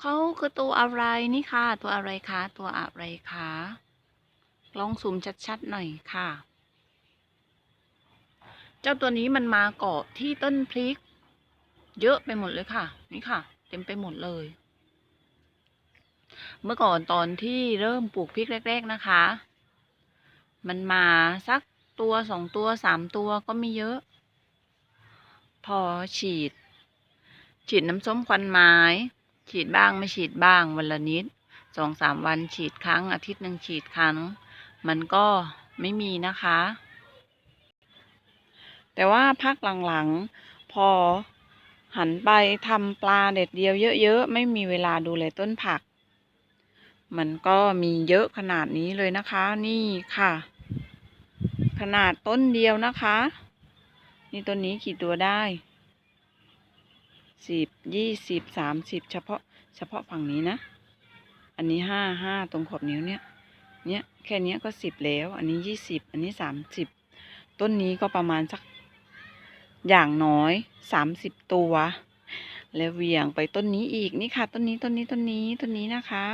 เขาคือตัวอะไรนี่ค่ะ ตัวอะไรคะตัวอะไรคะลองซูมชัดๆหน่อยค่ะ เจ้าตัวนี้มันมาเกาะที่ต้นพริก เยอะไปหมดเลยค่ะ นี่ค่ะ เต็มไปหมดเลย เมื่อก่อนตอนที่เริ่มปลูกพริกแรก ๆนะคะ มันมาสักตัวสองตัวสามตัวก็ไม่เยอะ พอฉีด ฉีดน้ำส้มควันไม้ ฉีดบ้างไม่ฉีดบ้างวันละนิดสองสามวันฉีดครั้ง อาทิตย์หนึ่งฉีดครั้ง มันก็ไม่มีนะคะ แต่ว่าพักหลังๆ พอหันไปทำปลาเด็ดเดียวเยอะๆ ไม่มีเวลาดูแลต้นผัก มันก็มีเยอะขนาดนี้เลยนะคะ นี่ค่ะ ขนาดต้นเดียวนะคะ นี่ต้นนี้กี่ตัวได้ สิบยี่สิบสามสิบเฉพาะเฉพาะฝั่งนี้นะ อันนี้ห้าห้าตรงขอบนิ้วเนี่ย เนี่ยแค่เนี้ยก็สิบแล้ว อันนี้ยี่สิบอันนี้สามสิบต้นนี้ก็ประมาณสักอย่างน้อยสามสิบตัว แล้วเวียงไปต้นนี้อีกนี่ค่ะ ต้นนี้ต้นนี้ต้นนี้ต้นนี้นะคะ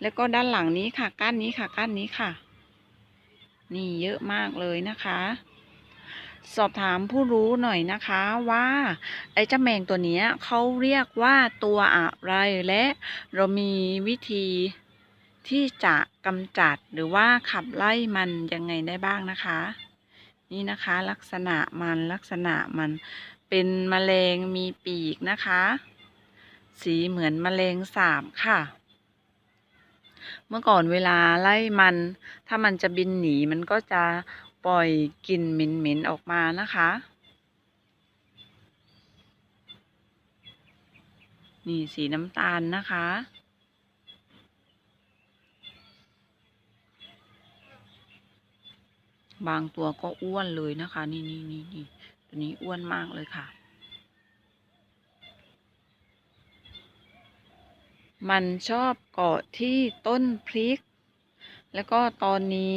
แล้วก็ด้านหลังนี้ค่ะก้านนี้ค่ะก้านนี้ค่ะ นี่เยอะมากเลยนะคะ สอบถามผู้รู้หน่อยนะคะว่า ไอ้เจ้าแมงตัวนี้เขาเรียกว่าตัวอะไรและเรามีวิธีที่จะกำจัดหรือว่าขับไล่มันยังไงได้บ้างนะคะ นี่นะคะลักษณะมันลักษณะมันเป็นแมลงมีปีกนะคะ สีเหมือนแมลงสาบค่ะ เมื่อก่อนเวลาไล่มัน ถ้ามันจะบินหนีมันก็จะ ปล่อยกลิ่นเหม็นๆออกมานะคะ นี่สีน้ำตาลนะคะ บางตัวก็อ้วนเลยนะคะ นี่นี่นี่นี่ตัวนี้อ้วนมากเลยค่ะ มันชอบเกาะที่ต้นพริก แล้วก็ตอนนี้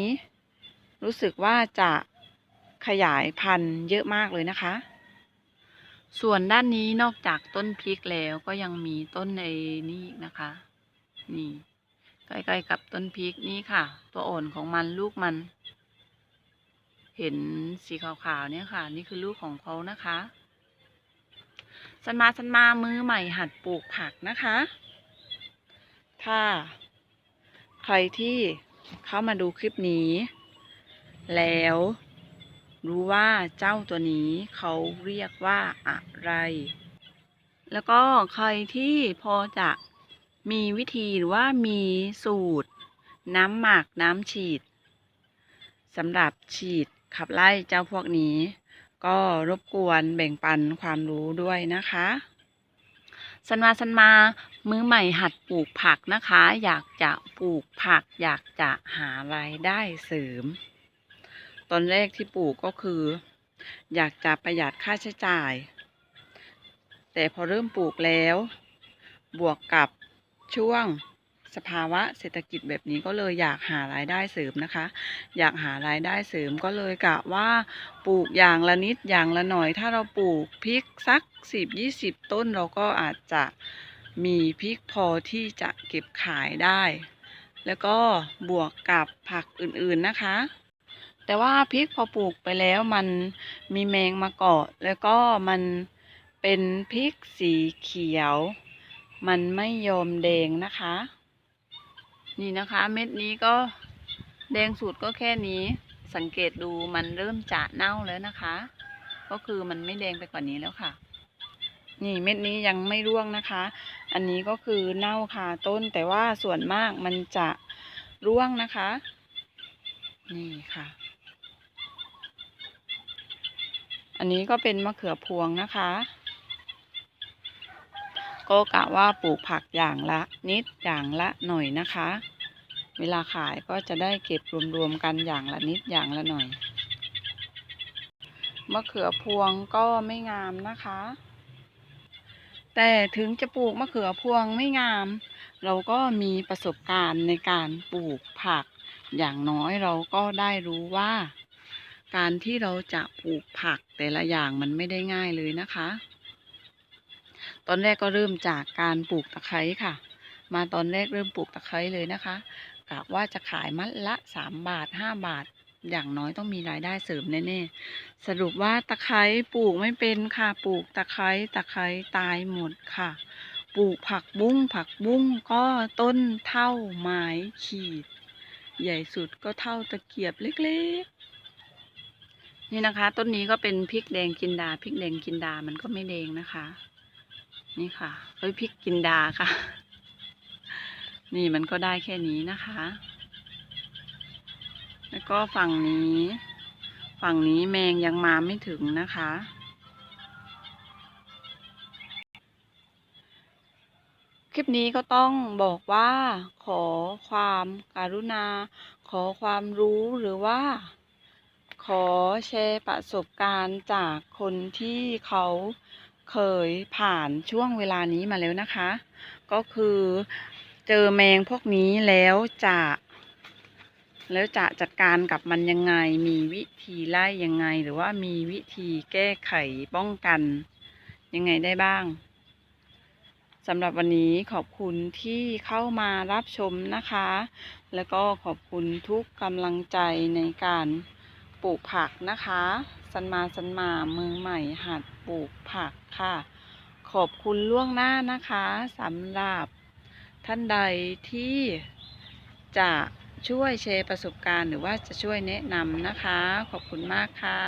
รู้สึกว่าจะขยายพันธุ์เยอะมากเลยนะคะ ส่วนด้านนี้นอกจากต้นพริกแล้วก็ยังมีต้นในนี่อีกนะคะ นี่ใกล้ๆกับต้นพริกนี่ค่ะ ตัวอ่อนของมันลูกมัน เห็นสีขาวๆเนี่ยค่ะ นี่คือลูกของเขานะคะสันมาสันมามือใหม่หัดปลูกผักนะคะ ถ้า ใครที่เข้ามาดูคลิปนี้ แล้วรู้ว่าเจ้าตัวนี้เขาเรียกว่าอะไร แล้วก็ใครที่พอจะมีวิธีหรือว่ามีสูตร น้ำหมักน้ำฉีดสำหรับฉีดขับไล่เจ้าพวกนี้ ก็รบกวนแบ่งปันความรู้ด้วยนะคะสันมาสันมามือใหม่หัดปลูกผักนะคะ อยากจะปลูกผัก อยากจะหารายได้เสริม ตอนแรกที่ปลูกก็คือ อยากจะประหยัดค่าใช้จ่าย แต่พอเริ่มปลูกแล้ว บวกกับช่วงสภาวะเศรษฐกิจแบบนี้ก็เลยอยากหารายได้เสริมนะคะ อยากหารายได้เสริมก็เลยกะว่าปลูกอย่างละนิดอย่างละหน่อย ถ้าเราปลูกพริกสักสิบยี่สิบต้นเราก็อาจจะมีพริกพอที่จะเก็บขายได้ แล้วก็บวกกับผักอื่นๆนะคะ แต่ว่าพริกพอปลูกไปแล้วมันมีแมงมาเกาะ แล้วก็มันเป็นพริกสีเขียว มันไม่ยอมแดงนะคะ นี่นะคะเม็ดนี้ก็แดงสุดก็แค่นี้ สังเกตดูมันเริ่มจะเน่าแล้วนะคะ ก็คือมันไม่แดงไปกว่านี้แล้วค่ะ นี่เม็ดนี้ยังไม่ร่วงนะคะ อันนี้ก็คือเน่าคาต้นแต่ว่าส่วนมากมันจะร่วงนะคะ นี่ค่ะ อันนี้ก็เป็นมะเขือพวงนะคะ ก็กะว่าปลูกผักอย่างละนิดอย่างละหน่อยนะคะ เวลาขายก็จะได้เก็บรวมๆกันอย่างละนิดอย่างละหน่อย มะเขือพวงก็ไม่งามนะคะ แต่ถึงจะปลูกมะเขือพวงไม่งาม เราก็มีประสบการณ์ในการปลูกผัก อย่างน้อยเราก็ได้รู้ว่า การที่เราจะปลูกผักแต่ละอย่างมันไม่ได้ง่ายเลยนะคะ ตอนแรกก็เริ่มจากการปลูกตะไคร้ค่ะ มาตอนแรกเริ่มปลูกตะไคร้เลยนะคะกะว่าจะขายมัดละสามบาทห้าบาท อย่างน้อยต้องมีรายได้เสริมแน่ๆสรุปว่าตะไคร้ปลูกไม่เป็นค่ะ ปลูกตะไคร้ตะไคร้ตายหมดค่ะ ปลูกผักบุ้งผักบุ้งก็ต้นเท่าไม้ขีด ใหญ่สุดก็เท่าตะเกียบเล็ก นี่นะคะ ต้นนี้ก็เป็นพริกแดงกินดาพริกแดงกินดามันก็ไม่แดงนะคะ นี่ค่ะเฮ้ยพริกกินดาค่ะ นี่มันก็ได้แค่นี้นะคะ แล้วก็ฝั่งนี้ ฝั่งนี้แมงยังมาไม่ถึงนะคะ คลิปนี้ก็ต้องบอกว่า ขอความการุณา ขอความรู้หรือว่า ขอแชร์ประสบการณ์จากคนที่เขาเคยผ่านช่วงเวลานี้มาแล้วนะคะ ก็คือเจอแมงพวกนี้แล้วจะ แล้วจะจัดการกับมันยังไง มีวิธีไล่ยังไง หรือว่ามีวิธีแก้ไขป้องกันยังไงได้บ้างสำหรับวันนี้ขอบคุณที่เข้ามารับชมนะคะ แล้วก็ขอบคุณทุกกำลังใจในการ ปลูกผักนะคะ สันมาสันมามือใหม่หัดปลูกผักค่ะ ขอบคุณล่วงหน้านะคะสำหรับท่านใดที่จะช่วยแชร์ประสบการณ์ หรือว่าจะช่วยแนะนำนะคะ ขอบคุณมากค่ะ